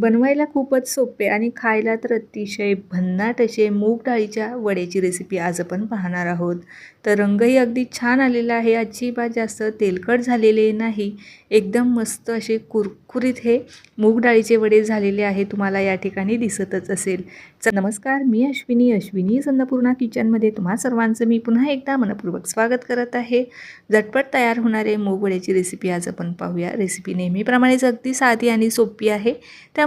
बनवायला खूपच सोपे आणि खायला तर अतिशय भन्नाट असे मूग डाळीच्या वड्याची रेसिपी आज आपण पाहणार आहोत. तर रंगही अगदी छान आलेला आहे. अजिबात जास्त तेलकट झालेले नाही. एकदम मस्त असे कुरकुरीत हे मूग डाळीचे वडे झालेले आहे तुम्हाला या ठिकाणी दिसतच असेल. नमस्कार. मी अश्विनी. अश्विनी अन्नपूर्णा किचनमध्ये तुम्हा सर्वांचं मी पुन्हा एकदा मनपूर्वक स्वागत करत आहे. झटपट तयार होणारे मूग वड्याची रेसिपी आज आपण पाहूया. रेसिपी नेहमीप्रमाणेच अगदी साधी आणि सोपी आहे. त्या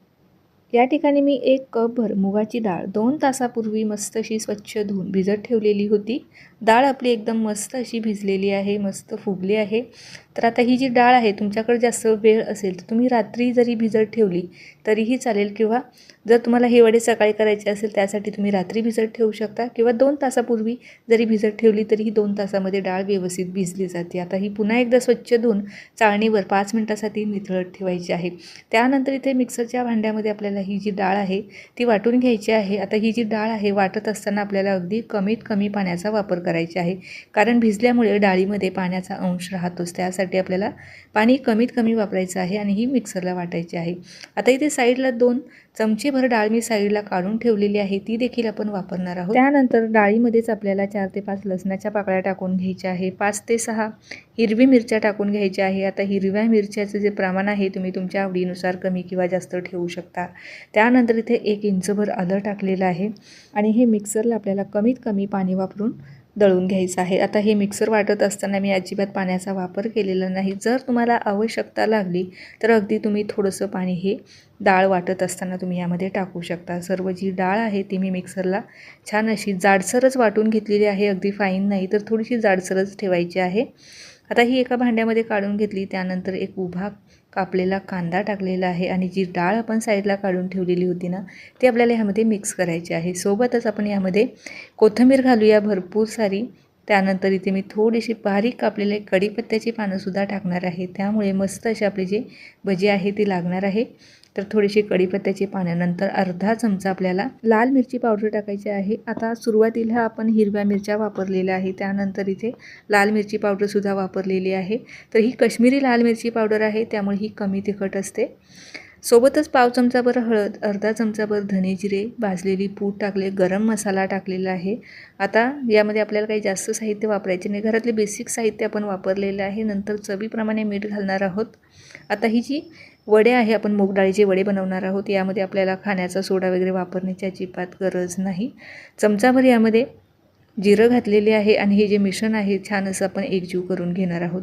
या ठिकाणी मी एक कपभर मुगाची डाळ दोन तासापूर्वी मस्त अशी स्वच्छ धुवून भिजत ठेवलेली होती. डाळ आपली एकदम मस्त अशी भिजलेली आहे मस्त फुगली आहे. तर आता ही जी डाळ आहे तुमच्याकडे जास्त वेळ असेल तर तुम्ही रात्री जरी भिजत ठेवली तरीही चालेल किंवा जर तुम्हाला हे वडे सकाळी करायचे असेल त्यासाठी तुम्ही रात्री भिजत ठेवू शकता किंवा दोन तासापूर्वी जरी भिजत ठेवली तरीही दोन तासामध्ये डाळ व्यवस्थित भिजली जाते. आता ही पुन्हा एकदा स्वच्छ धुवून चाळणीवर पाच मिनटासाठी निथळत ठेवायची आहे. त्यानंतर इथे मिक्सरच्या भांड्यामध्ये आपल्याला ही जी डाळ आहे ती वाटून घ्यायची आहे. आता ही जी डाळ आहे वाटत असताना आपल्याला अगदी कमीत कमी पाण्याचा वापर करायचा आहे. कारण भिजल्यामुळे डाळीमध्ये पाण्याचा अंश राहतोच. त्यासाठी आपल्याला पाणी कमीत कमी वापरायचं आहे आणि ही मिक्सरला वाटायची आहे. आता इथे साईडला दोन चमचेभर डाळ मी साईडला काढून ठेवलेली आहे. ती देखील आपण वापरणार आहोत. त्यानंतर डाळीमध्येच आपल्याला चार ते पाच लसणाच्या पाकळ्या टाकून घ्यायच्या आहे. पाच ते सहा हिरवी मिरच्या टाकून घ्यायच्या आहे. आता हिरव्या मिरच्याचं जे प्रमाण आहे तुम्ही तुमच्या आवडीनुसार कमी किंवा जास्त ठेवू शकता. त्यानंतर इथे एक इंचभर आलं टाकलेलं आहे आणि हे मिक्सरला आपल्याला कमीत कमी पाणी वापरून दळून घ्यायचं आहे. आता हे मिक्सर वाटत असताना मी अजिबात पाण्याचा वापर केलेला नाही. जर तुम्हाला आवश्यकता लागली तर अगदी तुम्ही थोडंसं पाणी हे डाळ वाटत असताना तुम्ही यामध्ये टाकू शकता. सर्व जी डाळ आहे ती मी मिक्सरला छान अशी जाडसरच वाटून घेतलेली आहे. अगदी फाईन नाही तर थोडीशी जाडसरच ठेवायची आहे. आता ही एका भांड्यामध्ये काढून घेतली. त्यानंतर एक उभा कापलेला कांदा टाकलेला आहे आणि जी डाळ आपण साईडला काढून ठेवलेली होती ना ती आपल्याला ह्यामध्ये मिक्स करायची आहे. सोबतच आपण यामध्ये कोथिंबीर घालूया भरपूर सारी त्यानंतर इथे मी थोडीशी बारीक कापलेले कढीपत्त्याची पानंसुद्धा टाकणार आहे. त्यामुळे मस्त अशी आपली जी भजी आहे ती लागणार आहे. तर थोडीशी कढीपत्त्याची पाण्यानंतर अर्धा चमचा आपल्याला लाल मिरची पावडर टाकायची आहे. आता सुरुवातीला आपण हिरव्या मिरच्या वापरलेल्या आहे त्यानंतर इथे लाल मिरची पावडरसुद्धा वापरलेली आहे. तर ही कश्मीरी लाल मिरची पावडर आहे. त्यामुळे ही कमी तिखट असते. सोबतच पाव चमचाभर हळद अर्धा चमचाभर धने जिरे भाजलेली पूड टाकले गरम मसाला टाकलेला आहे. आता यामध्ये आपल्याला काही जास्त साहित्य वापरायचे नाही. घरातले बेसिक साहित्य आपण वापरलेलं आहे. नंतर चवीप्रमाणे मीठ घालणार आहोत. आता ही जी वडे आहे आपण मूगडाळीचे वडे बनवणार आहोत. यामध्ये आपल्याला खाण्याचा सोडा वगैरे वापरण्याची अजिबात गरज नाही. चमचाभर यामध्ये जिरं घातलेले आहे आणि हे जे मिश्रण आहे छान असं आपण एकजीव करून घेणार आहोत.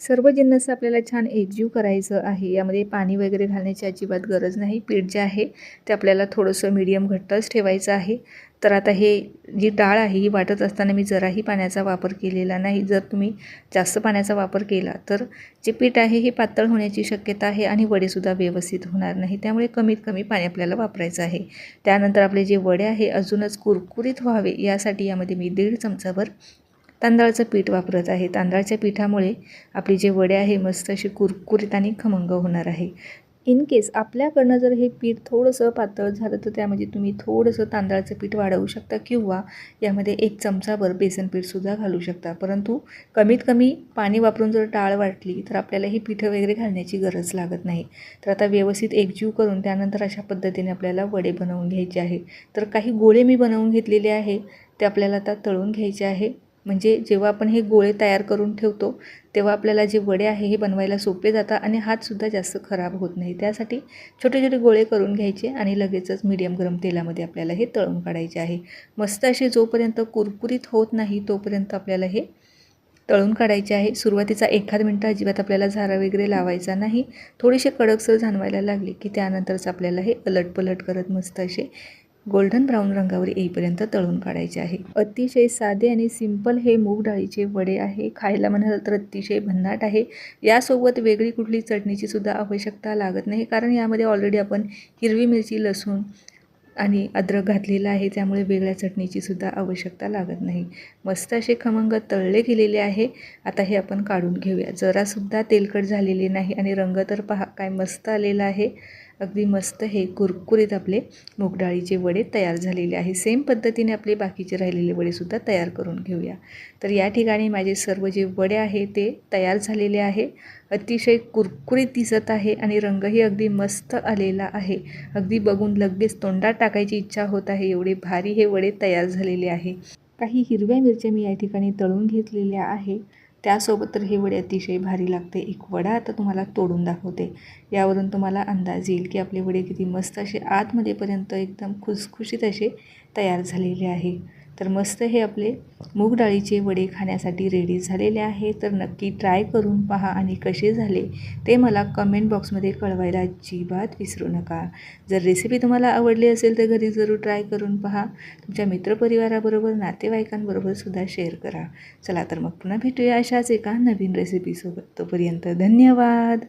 सर्व जिन्नस आपल्याला छान एकजीव करायचं आहे. यामध्ये पाणी वगैरे घालण्याची अजिबात गरज नाही. पीठ जे आहे ते आपल्याला थोडंसं मीडियम घट्टच ठेवायचं आहे. तर आता हे जी डाळ आहे ही वाटत असताना मी जराही पाण्याचा वापर केलेला नाही. जर तुम्ही जास्त पाण्याचा वापर केला तर जे पीठ आहे हे पातळ होण्याची शक्यता आहे आणि वडेसुद्धा व्यवस्थित होणार नाही. त्यामुळे कमीत कमी पाणी आपल्याला वापरायचं आहे. त्यानंतर आपले जे वडे आहे अजूनच कुरकुरीत व्हावे यासाठी यामध्ये मी दीड चमचाभर तांदळाचं पीठ वापरत आहे. तांदळाच्या पिठामुळे आपली जे वडे आहे मस्त अशी कुरकुरीत आणि खमंग होणार आहे. इन केस आपल्याकडनं जर हे पीठ थोडंसं पातळ झालं तर त्यामध्ये तुम्ही थोडंसं तांदळाचं पीठ वाढवू शकता किंवा यामध्ये एक चमचाभर बेसन पीठसुद्धा घालू शकता. परंतु कमीत कमी पाणी वापरून जर डाळ वाटली तर आपल्याला ही पिठं वगैरे घालण्याची गरज लागत नाही. तर आता व्यवस्थित एकजीव करून त्यानंतर अशा पद्धतीने आपल्याला वडे बनवून घ्यायचे आहे. तर काही गोळे मी बनवून घेतलेले आहे ते आपल्याला आता तळून घ्यायचे आहे. म्हणजे जेव्हा आपण हे गोळे तयार करून ठेवतो तेव्हा आपल्याला जे वडे आहे हे बनवायला सोपे जातात आणि हातसुद्धा जास्त खराब होत नाही. त्यासाठी छोटे छोटे गोळे करून घ्यायचे आणि लगेचच मीडियम गरम तेलामध्ये आपल्याला हे तळून काढायचे आहे. मस्त असे जोपर्यंत कुरकुरीत होत नाही तोपर्यंत आपल्याला हे तळून काढायचे आहे. सुरुवातीचा एखाद मिनटं अजिबात आपल्याला झारा वगैरे लावायचा नाही. थोडेसे कडकसर जाणवायला लागले की त्यानंतरच आपल्याला हे अलटपलट करत मस्त असे गोल्डन ब्राऊन रंगावर येईपर्यंत तळून काढायचे आहे. अतिशय साधे आणि सिंपल हे मूग डाळीचे वडे आहे. खायला म्हणाल तर अतिशय भन्नाट आहे. यासोबत वेगळी कुठली चटणीची सुद्धा आवश्यकता लागत नाही कारण यामध्ये ऑलरेडी आपण हिरवी मिरची लसूण आणि अद्रक घातलेलं आहे. त्यामुळे वेगळ्या चटणीची सुद्धा आवश्यकता लागत नाही. मस्त असे खमंग तळले गेलेले आहे. आता हे आपण काढून घेऊया. जरासुद्धा तेलकट झालेले नाही आणि रंग तर पहा काय मस्त आलेला आहे. अगदी मस्त हे कुरकुरीत आपले मुगडाळीचे वडे तयार झालेले आहे. सेम पद्धतीने आपले बाकीचे राहिलेले वडेसुद्धा तयार करून घेऊया. तर या ठिकाणी माझे सर्व जे वडे आहे ते तयार झालेले आहे. अतिशय कुरकुरीत दिसत आहे आणि रंगही अगदी मस्त आलेला आहे. अगदी बघून लगेच तोंडात टाकायची इच्छा होत आहे. एवढे भारी हे वडे तयार झालेले आहे. काही हिरव्या मिरच्या मी या ठिकाणी तळून घेतलेल्या आहे. त्यासोबत तर हे वडे अतिशय भारी लागते. एक वडा आता तुम्हाला तोडून दाखवते. यावरून तुम्हाला अंदाज येईल की आपले वडे किती मस्त असे आतमध्येपर्यंत एकदम खुसखुशीत असे तयार झालेले आहे. तर मस्त हे आपले मूग डाळीचे वडे खाण्यासाठी रेडी झालेले आहे. तर नक्की ट्राय करून पहा आणि कसे झाले ते मला कमेंट बॉक्समध्ये कळवायला अजिबात विसरू नका. जर रेसिपी तुम्हाला आवडली असेल तर घरी जरूर ट्राय करून पहा. तुमच्या मित्रपरिवाराबरोबर नातेवाईकांबरोबर सुद्धा शेअर करा. चला तर मग पुन्हा भेटूया अशाच एका नवीन रेसिपीसोबत तोपर्यंत धन्यवाद!